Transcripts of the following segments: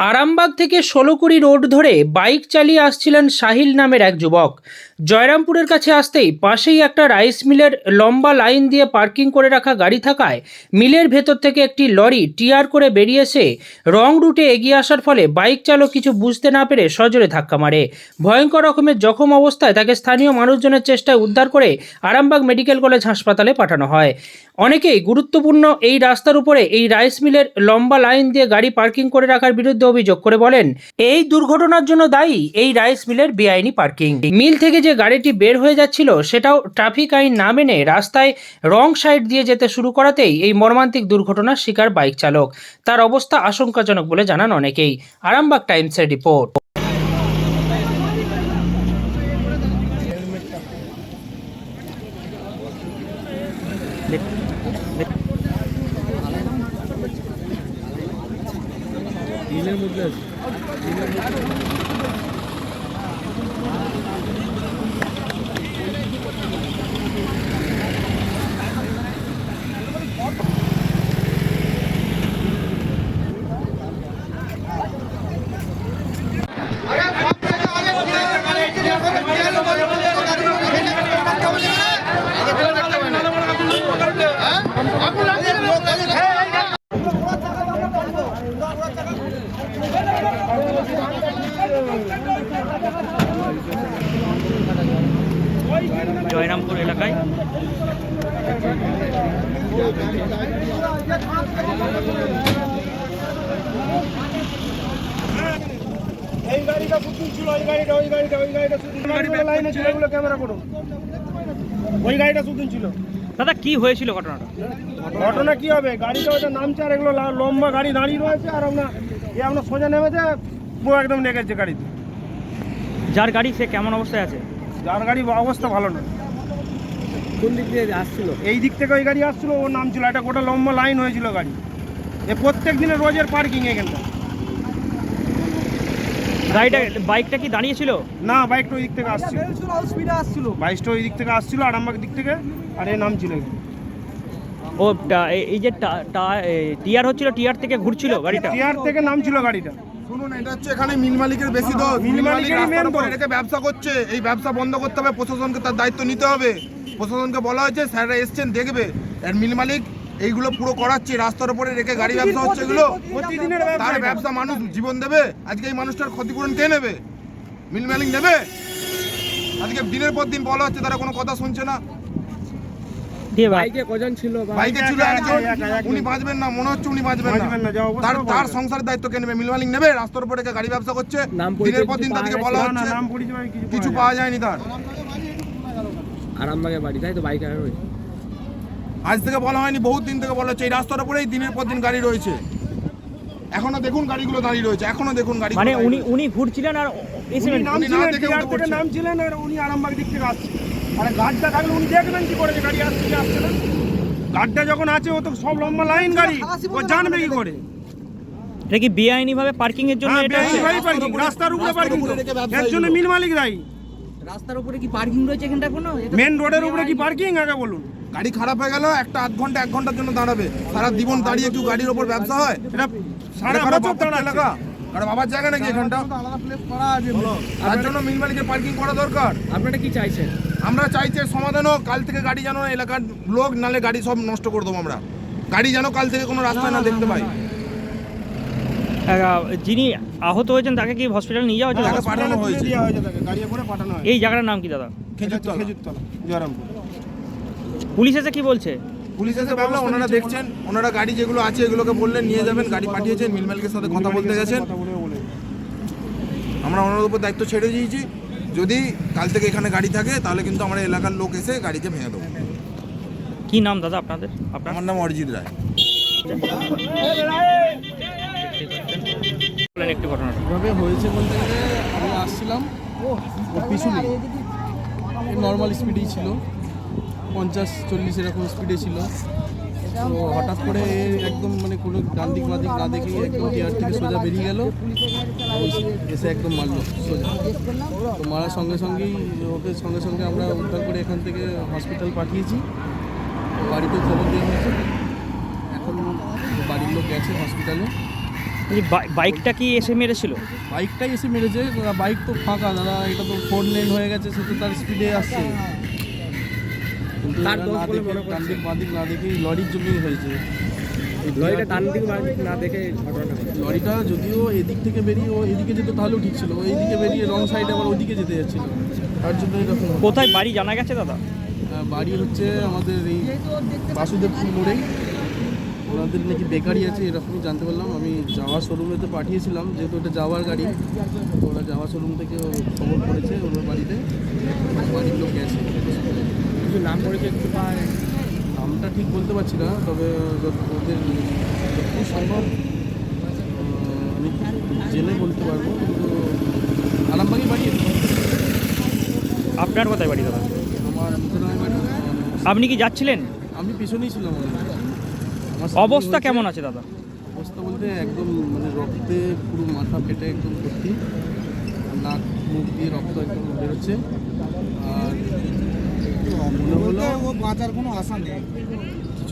আরামবাগ থেকে ষোলোকুড়ি রোড ধরে বাইক চালিয়ে আসছিলেন সাহিল নামের এক যুবক। জয়রামপুরের কাছে আসতেই পাশেই একটা রাইস মিলের লম্বা লাইন দিয়ে পার্কিং করে রাখা গাড়ি থাকায় মিলের ভেতর থেকে একটি লরি টিয়ার করে বেরিয়ে এসে রং রুটে এগিয়ে আসার ফলে বাইক চালক কিছু বুঝতে না পেরে সজোরে ধাক্কা মারে। ভয়ঙ্কর রকমের জখম অবস্থায় তাকে স্থানীয় মানুষজনের চেষ্টায় উদ্ধার করে আরামবাগ মেডিকেল কলেজ হাসপাতালে পাঠানো হয়। অনেকেই গুরুত্বপূর্ণ এই রাস্তার উপরে এই রাইস মিলের লম্বা লাইন দিয়ে গাড়ি পার্কিং করে রাখার বিরুদ্ধে অভিযোগ করে বলেন, এই দুর্ঘটনার জন্য দায়ী এই রাইস মিলের বেআইনি পার্কিং। মিল থেকে যে গাড়িটি বের হয়ে যাচ্ছিল, সেটাও ট্রাফিক আইন না মেনে রাস্তায় রং সাইড দিয়ে যেতে শুরু করাতেই এই মর্মান্তিক দুর্ঘটনার শিকার বাইক চালক। তার অবস্থা আশঙ্কাজনক বলে জানান অনেকেই। আরামবাগ টাইমসের রিপোর্ট দিনের মধ্যে আছে জয়রামপুর এলাকায়। এই গাড়িটা শুটিং ছিল ওই গাড়িটা ওই গাড়িটা ওই গাড়িটা শুটিং গাড়িটা লাইনে ছিল এগুলো ক্যামেরা করুন ওই গাড়িটা শুটিং ছিল। দাদা কি হয়েছিল ঘটনাটা? ঘটনা কি হবে? গাড়িটা ওটা নামছে আর এগুলো লম্বা গাড়ি দাঁড়িয়ে রয়েছে আর আমরা এ আমরা সোজা নেমেছে পুরো একদম লেগেছে গাড়িতে। যার গাড়ি সে কেমন অবস্থায় আছে? যার গাড়ি অবস্থা ভালো না। কোন দিক দিয়ে আসছিল? এই দিক থেকে ওই গাড়ি আসছিল ওর নাম ছিল একটা গোটা লম্বা লাইন হয়েছিল গাড়ি। এ প্রত্যেক দিনের রোজের পার্কিং এখানটা। গাড়িটা বাইকটা কি দাঁড়িয়েছিল? না বাইকটা ওই দিক থেকে আসছিল। বাইকটা ওই দিক থেকে আসছিল আরামবাগ দিক থেকে আর এ নাম ছিল ও টা- এই- এই যে টা- টা- এ, টিয়ার হচ্ছিল টিয়ার থেকে ঘুরছিল গাড়িটা? টিয়ার থেকে নাম ছিল গাড়িটা। শুনুন এটা হচ্ছে এখানে মিল মালিকের বেশি দোষ মিল মিল মালিক। রেখে ব্যবসা করছে। এই ব্যবসা বন্ধ করতে হবে প্রশাসনকে তার দায়িত্ব নিতে হবে। প্রশাসনকে বলা হয়েছে স্যাররা এসছেন দেখবে। আর মিল মালিক এইগুলো পুরো করাচ্ছে রাস্তার উপরে রেখে গাড়ি ব্যবসা হচ্ছে এগুলো। তার ব্যবসা মানুষ জীবন দেবে। আজকে এই মানুষটার ক্ষতিপূরণ কে নেবে? মিল মালিক নেবে? আজকে দিনের পর দিন বলা হচ্ছে তারা কোনো কথা শুনছে না। বাইকে কজন ছিল বাইকে ছিল একজন একা, একা, উনি বাঁচবেন না মনে হচ্ছে উনি বাঁচবেন বাঁচবেন না, যা না অবস্থা তার তার সংসারের দায়িত্ব কে নেবে? মিল মালিক নেবে? রাস্তার উপরে গাড়ি ব্যবসা করছে। দিনের পর দিন কিছু তাদেরকে পাওয়া বলা হচ্ছে কিছু যায়নি। তার। আরামবাগে বাড়ি তাই তো? বাইক আজ থেকে বলা হয়নি বহুত দিন থেকে বলা হচ্ছে। এই রাস্তার উপরেই দিনের পর দিন গাড়ি রয়েছে। এখনও দেখুন গাড়িগুলো দাঁড়িয়ে রয়েছে এখনও দেখুন গাড়ি মানে উনি উনি ঘুরছিলেন আর নাম ছিলেন। নাম ছিলেন আর উনি আরামবাগ দিক থেকে আসছে আরে গাড়িটা থাকলে উনি দেখবেন কি করে যে গাড়ি আসছে কি আসছে না। গাড়িটা যখন আছে ও তো সব লম্বা লাইন গাড়ি। ও জানবে কি করে। এটা কি বেআইনি ভাবে পার্কিং এর জন্য হ্যাঁ এটা বেআইনি parking, রাস্তার উপরে পার্কিং এর জন্য। মিল মালিক দায়ী। রাস্তার উপরে কি পার্কিং রয়েছে এখানটা কোনো? মেন রোডের উপরে কি পার্কিং আগে বলুন। গাড়ি খারাপ হয়ে গেল একটা আধ ঘণ্টা এক ঘণ্টার জন্য দাঁড়াবে। সারা জীবন দাঁড়িয়ে একটু গাড়ির ওপর ব্যবসা হয় এটা সারা বছর বাবার এলাকা। কারও বাবার জায়গা নাকি এখানটা। তার জন্য মিল মালিকের পার্কিং করা দরকার। আপনারা কি চাইছেন? আমরা চাইছি সমাধান হোক কাল থেকে গাড়ি যেন এলাকার লোক নালে গাড়ি সব নষ্ট করে দেবো আমরা। গাড়ি যেন কাল থেকে কোনো রাস্তায় না দেখতে পাই। যিনি আহত হয়েছেন তাকে কি হসপিটাল নিয়ে যাওয়া হয়েছে পাঠানো হয়েছে। হয় এই জায়গাটার নাম কি দাদা? খেজুরতলা। খেজুরতলা জয়রামপুর। পুলিশ এসে কি বলছে? পুলিশ এসে বলল ওনারা দেখছেন ওনারা গাড়ি যেগুলো আছে এগুলোকে বললেন নিয়ে যাবেন গাড়ি পাঠিয়েছেন মিলমালিকের সাথে কথা বলতে গেছেন। আমরা ওনার উপর দায়িত্ব ছেড়ে দিয়েছি। যদি কাল থেকে এখানে গাড়ি থাকে তাহলে কিন্তু আমরা এলাকার লোক এসে গাড়িকে ভেঙে দেবো। কি নাম দাদা আপনাদের? আপনার আমার নাম অরিজিৎ রায়। বলেন একটু ঘটনাটা। এভাবে হয়েছে বলতে গেলে আমি আসছিলাম ওর পিছনে নর্মাল স্পিডেই ছিল। পঞ্চাশ চল্লিশ এরকম স্পিডে ছিল। তো হঠাৎ করে একদম মানে কোনো ডান দিক বাঁ দিক না দেখে একদম টিয়ার থেকে সোজা বেরিয়ে গেল। এসে একদম মারলো সোজা। তো মারার সঙ্গে সঙ্গেই ওকে সঙ্গে সঙ্গে আমরা উদ্ধার করে এখান থেকে হসপিটাল পাঠিয়েছি। বাড়িতে খবর দেওয়া হয়েছে। এখন বাড়ির লোক গেছে হসপিটালে এই বাইকটা কি এসে মেরেছিল? বাইকটাই এসে মেরেছে বাইক তো ফাঁকা দাদা এটা তো ফোর লেন হয়ে গেছে সে তো তার স্পিডে আসছে। তার দোষ বলে মনে করছে। ডান বাঁ দিক না দেখে লরির জন্যই হয়েছে। এই লরিটা ডান দিক না দেখে ঘটেছে। লরিটা যদিও এদিক থেকে বেরিয়ে ও এদিকে যেত তাহলেও ঠিক ছিল। ও এইদিকে বেরিয়ে রং সাইডে আবার ওদিকে যেতে যাচ্ছিল। তার জন্য এরকম কোথায় বাড়ি জানা গেছে দাদা? বাড়ি হচ্ছে আমাদের এই বাসুদেবপুর মোড়েই। ওনাদের নাকি বেকারি আছে এরকমই জানতে পারলাম। আমি যাওয়া শোরুমেতে পাঠিয়েছিলাম যেহেতু এটা যাওয়ার গাড়ি। ওরা যাওয়া শোরুম থেকে খবর করেছে ওনার বাড়িতে। বাড়ির লোক গেছে। কিছু নাম পড়েছে একটু? পায় নামটা ঠিক বলতে পারছি না তবে ওদের যতটুকু সম্ভব আমি জেনে বলতে পারব কিন্তু আরামবাগই বাড়ি আপনার কোথায় বাড়ি দাদা? আমার বাড়ি আপনি কি যাচ্ছিলেন? আমি পিছনেই ছিলাম আমার অবস্থা কেমন আছে দাদা? অবস্থা বলতে একদম মানে রক্তে পুরো মাথা ফেটে একদম ভর্তি নাক মুখ দিয়ে রক্ত একদম বেরোচ্ছে। আর মনে হলো ও বাঁচার কোনো আশা নেই।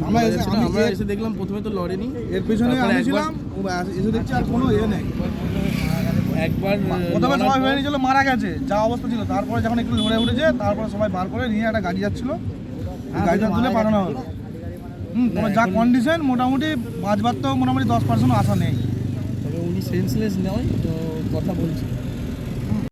আমরা এসে- আমরা এসে দেখলাম প্রথমে তো লড়েনি। এর পিছনে তারপরে আমি ছিলাম ও এসে দেখছি আর কোনো ইয়ে নেই। একবার প্রথমে সবাই ভেবে নিয়েছিল মারা গেছে যা অবস্থা ছিল। তারপরে যখন একটু লড়ে উঠেছে তারপরে সবাই বার করে নিয়ে একটা গাড়ি যাচ্ছিল। হ্যাঁ, গাড়িটা তুলে পাঠানো হলো। হুম তবে যা কন্ডিশন মোটামুটি বাঁচবার তো মোটামুটি দশ পার্সেন্ট আশা নেই। তবে উনি সেন্সলেস নয় তো কথা বলছে।